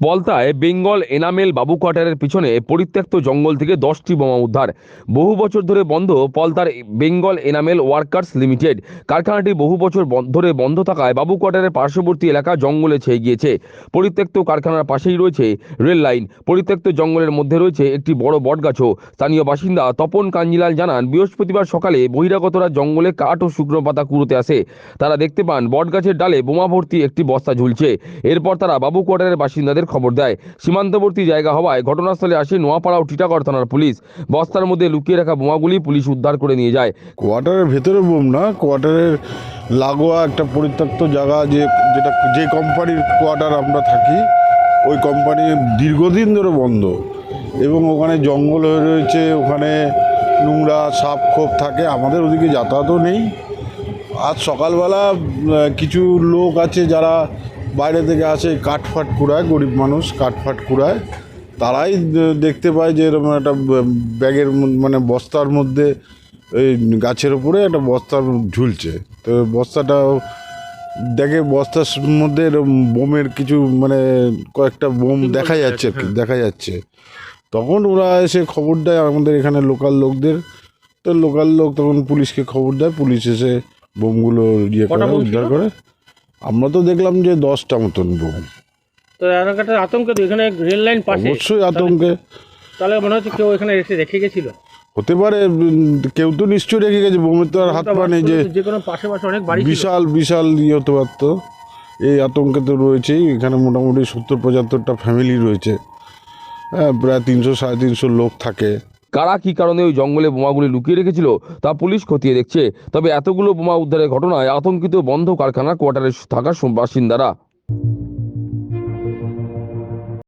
পলতায় Bengal enamel বাবু কোয়ার্টারের পিছনে পরিত্যক্ত জঙ্গল থেকে দশটি বোমা উদ্ধার। বহু বছর ধরে বন্ধ পলতার বেঙ্গল এনামেল ওয়ার্কার্স লিমিটেড। কারখানাটি বহু বছর ধরে বন্ধ থাকায় বাবু কোয়ার্টারের পার্শ্ববর্তী এলাকা জঙ্গলে ছেয়ে গিয়েছে। পরিত্যক্ত কারখানার পাশেই রয়েছে রেল লাইন। পরিত্যক্ত জঙ্গলের মধ্যে রয়েছে একটি বড় বটগাছও। স্থানীয় বাসিন্দা তপন কাঞ্জিলাল জানান, বৃহস্পতিবার সকালে বহিরাগতরা জঙ্গলে কাঠ ও শুকনো পাতা কুড়োতে আসে। তারা দেখতে পান, বটগাছের ডালে বোমা ভর্তি একটি বস্তা ঝুলছে। এরপর তারা বাবু কোয়ার্টারের বাসিন্দাদের খবর দেয়। সীমান্তবর্তী জায়গা হওয়ায় ঘটনাস্থলে আসে নোয়াপাড়া ও টিটাগড় থানার পুলিশ। বস্তার মধ্যে লুকিয়ে রাখা বোমাগুলি পুলিশ উদ্ধার করে নিয়ে যায়। কোয়ার্টারের ভেতরে বোম না, কোয়ার্টারের লাগোয়া একটা পরিত্যক্ত জায়গা যে যেটা যে কোম্পানির কোয়ার্টার আমরা থাকি, ওই কোম্পানি দীর্ঘদিন ধরে বন্ধ। এবং ওখানে জঙ্গল হয়ে রয়েছে, ওখানে নোংরা সাপ খোপ থাকে, আমাদের ওদিকে যাতায়াতও নেই। আজ সকালবেলা কিছু লোক আছে যারা বাইরে থেকে আসে কাঠফাট কুড়ায় গরিব মানুষ কাঠফাট কুড়ায়। তারাই দেখতে পায় যে এরকম একটা ব্যাগের মানে বস্তার মধ্যে এই গাছের উপরে একটা বস্তা ঝুলছে। তো বস্তাটা দেখে বস্তার মধ্যে বোমের কিছু মানে কয়েকটা বোম দেখা যাচ্ছে কি, দেখা যাচ্ছে। তখন ওরা এসে খবর দেয় আমাদের এখানে লোকাল লোকদের। তো লোকাল লোক তখন পুলিশকে খবর দেয় পুলিশ এসে বোমগুলো ইয়ে করে উদ্ধার করে। আমরা তো দেখলাম যে দশটা মতন বোম তো এলাকাটা আতঙ্ক তো এখানে রেল লাইন পাশে। অবশ্যই আতঙ্কে। তাহলে মনে হচ্ছে কেউ এখানে এসে রেখে গেছিল? হতে পারে কেউ তো নিশ্চয়ই রেখে গেছে বোমের তো আর হাত পা নেই যে যে কোনো পাশে পাশে অনেক বাড়ি বিশাল বিশাল ইয়ে হতে পারতো। এই আতঙ্কে তো রয়েছেই। এখানে মোটামুটি সত্তর পঁচাত্তরটা ফ্যামিলি রয়েছে। হ্যাঁ প্রায় তিনশো সাড়ে তিনশো লোক থাকে। কারা কি কারণে ওই জঙ্গলে বোমাগুলি লুকিয়ে রেখেছিল তা পুলিশ খতিয়ে দেখছে। তবে এতগুলো বোমা উদ্ধারের ঘটনায় আতঙ্কিত বন্ধ কারখানা কোয়ার্টারে থাকা বাসিন্দারা।